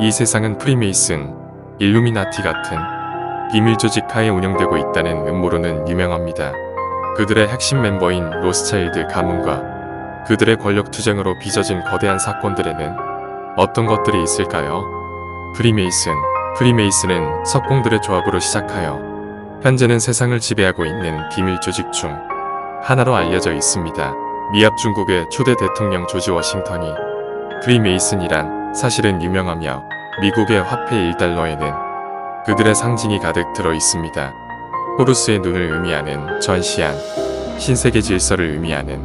이 세상은 프리메이슨, 일루미나티 같은 비밀 조직 하에 운영되고 있다는 음모로는 유명합니다. 그들의 핵심 멤버인 로스차일드 가문과 그들의 권력 투쟁으로 빚어진 거대한 사건들에는 어떤 것들이 있을까요? 프리메이슨, 프리메이슨은 석공들의 조합으로 시작하여 현재는 세상을 지배하고 있는 비밀 조직 중 하나로 알려져 있습니다. 미합 중국의 초대 대통령 조지 워싱턴이 프리메이슨이란 사실은 유명하며 미국의 화폐 1달러에는 그들의 상징이 가득 들어 있습니다. 호루스의 눈을 의미하는 전시안, 신세계 질서를 의미하는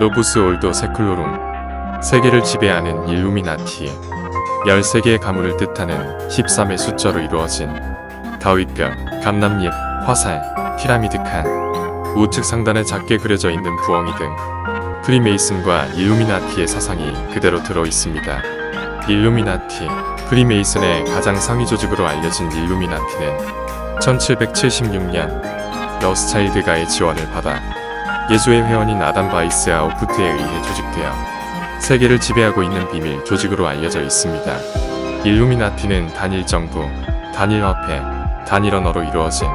로부스 올도 세클로룸, 세계를 지배하는 일루미나티, 13개의 가문을 뜻하는 13의 숫자로 이루어진 다윗별, 감람잎, 화살, 피라미드 칸, 우측 상단에 작게 그려져 있는 부엉이 등 프리메이슨과 일루미나티의 사상이 그대로 들어 있습니다. 일루미나티, 프리메이슨의 가장 상위 조직으로 알려진 일루미나티는 1776년 러스차일드가의 지원을 받아 예수의 회원인 아담 바이스 아우프트에 의해 조직되어 세계를 지배하고 있는 비밀 조직으로 알려져 있습니다. 일루미나티는 단일 정부, 단일 화폐, 단일 언어로 이루어진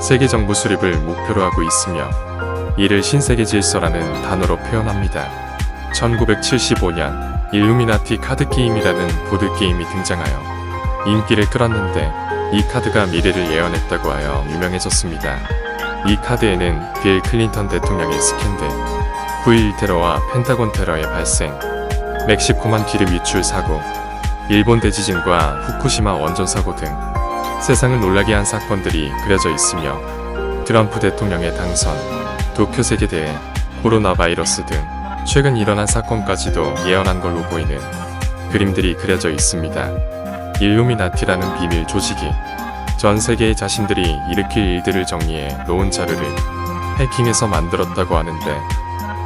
세계 정부 수립을 목표로 하고 있으며 이를 신세계 질서라는 단어로 표현합니다. 1975년 일루미나티 카드 게임이라는 보드 게임이 등장하여 인기를 끌었는데 이 카드가 미래를 예언했다고 하여 유명해졌습니다. 이 카드에는 빌 클린턴 대통령의 스캔들, 9.11 테러와 펜타곤 테러의 발생, 멕시코만 기름 유출 사고, 일본 대지진과 후쿠시마 원전 사고 등 세상을 놀라게 한 사건들이 그려져 있으며 트럼프 대통령의 당선, 도쿄 세계대회, 코로나 바이러스 등 최근 일어난 사건까지도 예언한 걸로 보이는 그림들이 그려져 있습니다. 일루미나티라는 비밀 조직이 전 세계의 자신들이 일으킬 일들을 정리해 놓은 자료를 해킹해서 만들었다고 하는데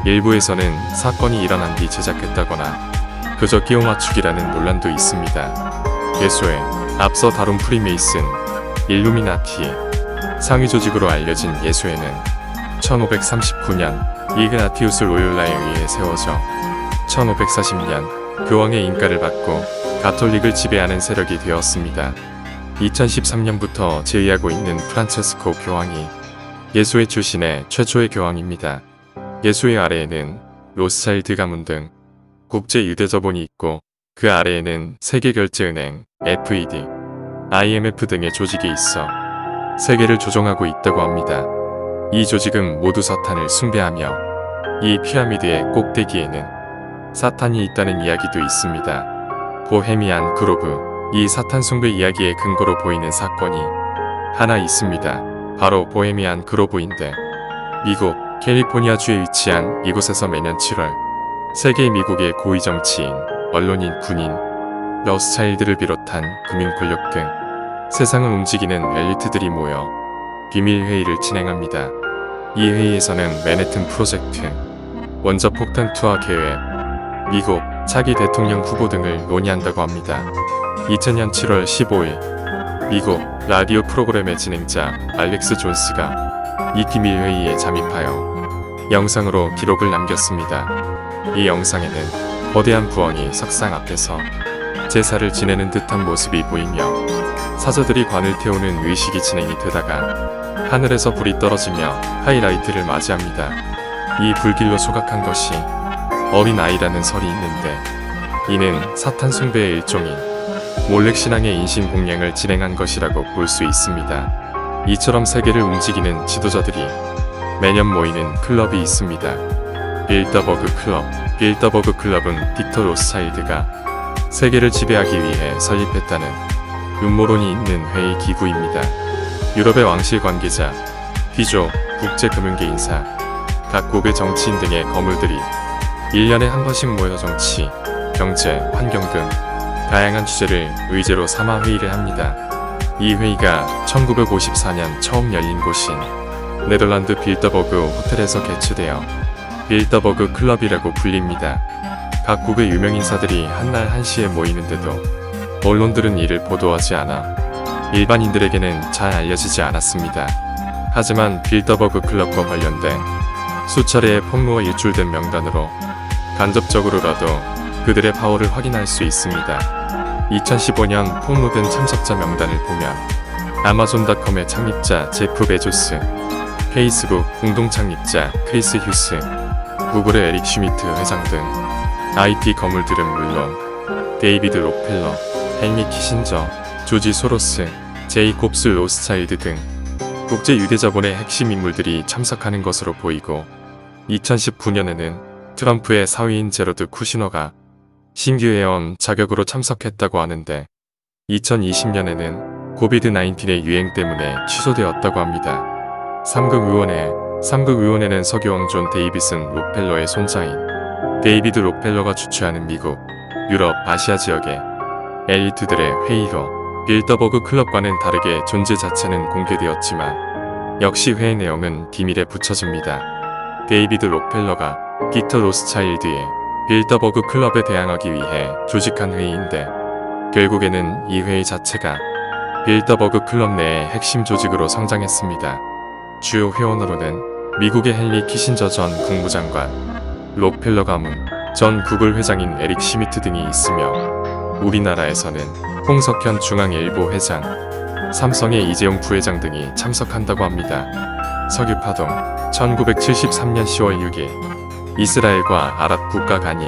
일부에서는 사건이 일어난 뒤 제작했다거나 그저 끼워 맞추기라는 논란도 있습니다. 예소에 앞서 다룬 프리메이슨, 일루미나티, 상위 조직으로 알려진 예수회는 1539년 이그나티우스 로율라에 의해 세워져 1540년 교황의 인가를 받고 가톨릭을 지배하는 세력이 되었습니다. 2013년부터 제의하고 있는 프란체스코 교황이 예수회 출신의 최초의 교황입니다. 예수회 아래에는 로스차일드 가문 등 국제 유대자본이 있고 그 아래에는 세계결제은행, FED, IMF 등의 조직이 있어 세계를 조종하고 있다고 합니다. 이 조직은 모두 사탄을 숭배하며 이 피라미드의 꼭대기에는 사탄이 있다는 이야기도 있습니다. 보헤미안 그로브 이 사탄 숭배 이야기의 근거로 보이는 사건이 하나 있습니다. 바로 보헤미안 그로브인데 미국 캘리포니아주에 위치한 이곳에서 매년 7월 세계 미국의 고위 정치인, 언론인, 군인, 러스차일드를 비롯한 금융 권력 등 세상을 움직이는 엘리트들이 모여 비밀 회의를 진행합니다. 이 회의에서는 맨해튼 프로젝트, 원자 폭탄 투하 계획, 미국 차기 대통령 후보 등을 논의한다고 합니다. 2000년 7월 15일 미국 라디오 프로그램의 진행자 알렉스 존스가 이 비밀 회의에 잠입하여 영상으로 기록을 남겼습니다. 이 영상에는 거대한 부엉이 석상 앞에서 제사를 지내는 듯한 모습이 보이며 사자들이 관을 태우는 의식이 진행이 되다가 하늘에서 불이 떨어지며 하이라이트를 맞이합니다. 이 불길로 소각한 것이 어린 아이라는 설이 있는데 이는 사탄 숭배의 일종인 몰렉신앙의 인신 공양을 진행한 것이라고 볼 수 있습니다. 이처럼 세계를 움직이는 지도자들이 매년 모이는 클럽이 있습니다. 빌더버그 클럽. 빌더버그 클럽은 빅터 로스차일드가 세계를 지배하기 위해 설립했다는 음모론이 있는 회의 기구입니다. 유럽의 왕실 관계자, 귀족, 국제금융계 인사, 각국의 정치인 등의 거물들이 1년에 한 번씩 모여 정치, 경제, 환경 등 다양한 주제를 의제로 삼아 회의를 합니다. 이 회의가 1954년 처음 열린 곳인 네덜란드 빌더버그 호텔에서 개최되어 빌더버그 클럽이라고 불립니다. 각국의 유명 인사들이 한날 한시에 모이는데도 언론들은 이를 보도하지 않아 일반인들에게는 잘 알려지지 않았습니다. 하지만 빌더버그 클럽과 관련된 수차례의 폭로와 유출된 명단으로 간접적으로라도 그들의 파워를 확인할 수 있습니다. 2015년 폭로된 참석자 명단을 보면 아마존닷컴의 창립자 제프 베조스, 페이스북 공동 창립자 크리스 휴스, 구글의 에릭 슈미트 회장 등 IT 거물들은 물론 데이비드 록펠러, 헨리 키신저, 조지 소로스, 제이콥스 로스차일드 등 국제 유대자본의 핵심 인물들이 참석하는 것으로 보이고 2019년에는 트럼프의 사위인 제로드 쿠시너가 신규 회원 자격으로 참석했다고 하는데 2020년에는 코비드 19의 유행 때문에 취소되었다고 합니다. 3급 의원회 3급 의원회는 서기왕 존 데이비슨 록펠러의 손자인 데이비드 록펠러가 주최하는 미국, 유럽, 아시아 지역의 엘리트들의 회의로 빌더버그 클럽과는 다르게 존재 자체는 공개되었지만 역시 회의 내용은 비밀에 붙여집니다. 데이비드 록펠러가 피터 로스차일드의 빌더버그 클럽에 대항하기 위해 조직한 회의인데 결국에는 이 회의 자체가 빌더버그 클럽 내의 핵심 조직으로 성장했습니다. 주요 회원으로는 미국의 헨리 키신저 전 국무장관, 록펠러 가문, 전 구글 회장인 에릭 시미트 등이 있으며 우리나라에서는 홍석현 중앙일보 회장, 삼성의 이재용 부회장 등이 참석한다고 합니다. 석유파동 1973년 10월 6일 이스라엘과 아랍 국가 간이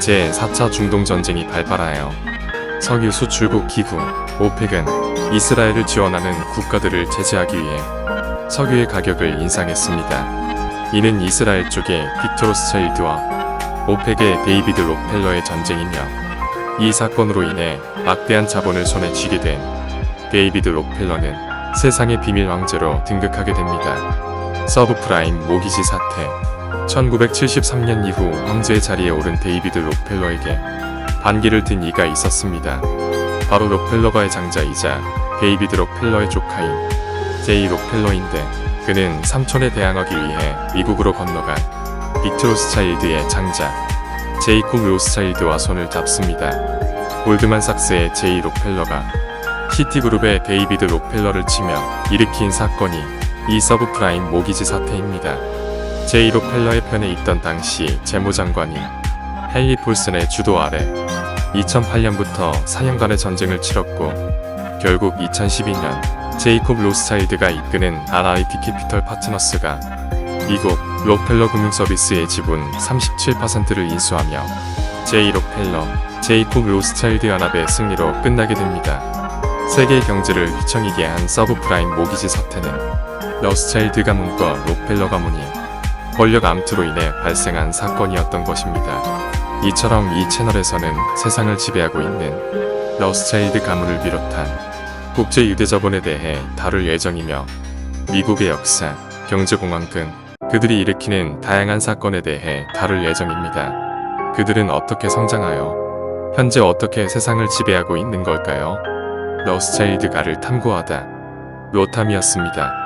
제4차 중동전쟁이 발발하여 석유 수출국 기구 오펙은 이스라엘을 지원하는 국가들을 제재하기 위해 석유의 가격을 인상했습니다. 이는 이스라엘 쪽의 빅토로스 차일드와 오펙의 데이비드 록펠러의 전쟁이며 이 사건으로 인해 막대한 자본을 손에 쥐게 된 데이비드 록펠러는 세상의 비밀 왕제로 등극하게 됩니다. 서브프라임 모기지 사태 1973년 이후 황제의 자리에 오른 데이비드 록펠러에게 반기를 든 이가 있었습니다. 바로 록펠러가의 장자이자 데이비드 록펠러의 조카인 제이 록펠러인데 그는 삼촌에 대항하기 위해 미국으로 건너간 빅트로스 차일드의 장자 제이콥 로스차일드와 손을 잡습니다. 골드만삭스의 제이 록펠러가 시티그룹의 데이비드 록펠러를 치며 일으킨 사건이 이 서브프라임 모기지 사태입니다. 제이 록펠러의 편에 있던 당시 재무장관인 헨리 폴슨의 주도 아래 2008년부터 4년간의 전쟁을 치렀고 결국 2012년 제이콥 로스차일드가 이끄는 RIT 캐피털 파트너스가 미국 록펠러 금융서비스의 지분 37%를 인수하며 제이 록펠러, 제이콥 로스차일드 연합의 승리로 끝나게 됩니다. 세계 경제를 휘청이게 한 서브프라임 모기지 사태는 러스차일드 가문과 록펠러 가문이 권력 암투로 인해 발생한 사건이었던 것입니다. 이처럼 이 채널에서는 세상을 지배하고 있는 러스차일드 가문을 비롯한 국제 유대자본에 대해 다룰 예정이며 미국의 역사, 경제공황 등 그들이 일으키는 다양한 사건에 대해 다룰 예정입니다. 그들은 어떻게 성장하여 현재 어떻게 세상을 지배하고 있는 걸까요? 러스차일드가를 탐구하다 로탐이었습니다.